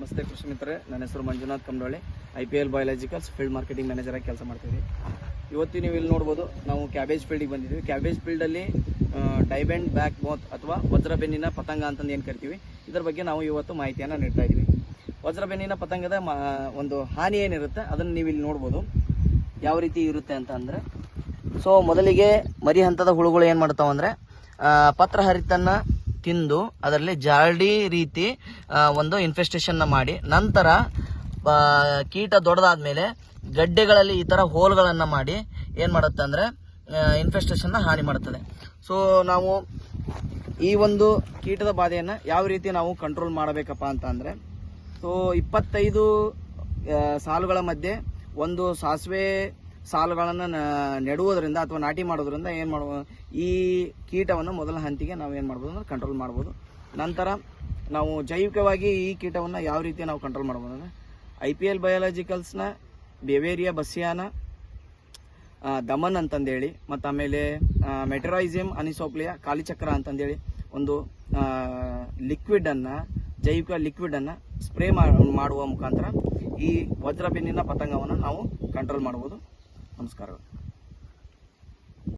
ನಮಸ್ತೆ ಕೃಷಿ ಮಿತ್ರರೆ. ನನ್ನ ಹೆಸರು Manjunath Kamdole I P L biologicals field marketing manager ಆಗಿ ಕೆಲಸ ಮಾಡ್ತೀವಿ ಇವತ್ತು ನೀವು ಇಲ್ಲಿ ನೋಡ್ಬೋದು, ನಾವು ಕ್ಯಾಬೇಜ್ ಫೀಲ್ಡಿಗೆ ಬಂದಿದ್ದೀವಿ. ಕ್ಯಾಬೇಜ್ ಫೀಲ್ಡಲ್ಲಿ ಡೈಬೆಂಡ್ ಬ್ಯಾಕ್ ಮೌತ್ ಅಥವಾ ವಜ್ರ ಬೆನ್ನಿನ ಪತಂಗ ಅಂತಂದು ಏನು ಕರಿತೀವಿ? ಇದರ ಬಗ್ಗೆ ನಾವು ಇವತ್ತು ಮಾಹಿತಿಯನ್ನು ನೀಡ್ತಾ ಇದ್ದೀವಿ. ವಜ್ರ ಬೆನ್ನಿನ ಪತಂಗದ ಒಂದು ಹಾನಿ ಏನಿರುತ್ತೆ, ಅದನ್ನು ನೀವು ಇಲ್ಲಿ ನೋಡ್ಬೋದು. ಯಾವ ರೀತಿ ಇರುತ್ತೆ ಅಂತ ಅಂದರೆ ಸೊ ಮೊದಲಿಗೆ ಮರಿ ಹಂತದ ಹುಳುಗಳು ಏನು ಮಾಡ್ತಾವೆ ಅಂದರೆ ಪತ್ರ ಹರಿತನ್ನ ತಿಂದು ಅದರಲ್ಲಿ ಜಾಲ್ಡಿ ರೀತಿ ಒಂದು ಇನ್ಫೆಸ್ಟೇಷನ್ನ ಮಾಡಿ, ನಂತರ ಕೀಟ ದೊಡ್ಡದಾದ್ಮೇಲೆ ಗಡ್ಡೆಗಳಲ್ಲಿ ಈ ಥರ ಹೋಲ್ಗಳನ್ನು ಮಾಡಿ ಏನು ಮಾಡುತ್ತೆ ಅಂದರೆ ಇನ್ಫೆಸ್ಟೇಷನ್ನ ಹಾನಿ ಮಾಡುತ್ತದೆ. ಸೊ ನಾವು ಈ ಒಂದು ಕೀಟದ ಬಾಧೆಯನ್ನು ಯಾವ ರೀತಿ ನಾವು ಕಂಟ್ರೋಲ್ ಮಾಡಬೇಕಪ್ಪ ಅಂತ ಅಂದರೆ ಸೊ ಇಪ್ಪತ್ತೈದು ಸಾಲುಗಳ ಮಧ್ಯೆ ಒಂದು ಸಾಸಿವೆ ಸಾಲುಗಳನ್ನು ನೆಡುವುದರಿಂದ ಅಥವಾ ನಾಟಿ ಮಾಡೋದ್ರಿಂದ ಏನು ಮಾಡುವ, ಈ ಕೀಟವನ್ನು ಮೊದಲ ಹಂತಿಗೆ ನಾವು ಏನು ಮಾಡ್ಬೋದು ಅಂದ್ರೆ ಕಂಟ್ರೋಲ್ ಮಾಡ್ಬೋದು. ನಂತರ ನಾವು ಜೈವಿಕವಾಗಿ ಈ ಕೀಟವನ್ನು ಯಾವ ರೀತಿ ನಾವು ಕಂಟ್ರೋಲ್ ಮಾಡ್ಬೋದು ಅಂದರೆ ಐ ಪಿ ಎಲ್ ಬಯಾಲಜಿಕಲ್ಸ್ನ ಬೆವೇರಿಯಾ ಬಸಿಯಾನ ದಮನ್ ಅಂತಂದೇಳಿ, ಮತ್ತು ಆಮೇಲೆ ಮೆಟರೈಸಿಯಂ ಅನಿಸೋಪ್ಲಿಯಾ ಕಾಲಿಚಕ್ರ ಅಂತಂದೇಳಿ ಒಂದು ಲಿಕ್ವಿಡನ್ನು ಜೈವಿಕ ಲಿಕ್ವಿಡನ್ನು ಸ್ಪ್ರೇ ಮಾಡುವ ಮುಖಾಂತರ ಈ ವಜ್ರ ಬೆನ್ನಿನ ಪತಂಗವನ್ನು ನಾವು ಕಂಟ್ರೋಲ್ ಮಾಡ್ಬೋದು. നമസ്കാരം.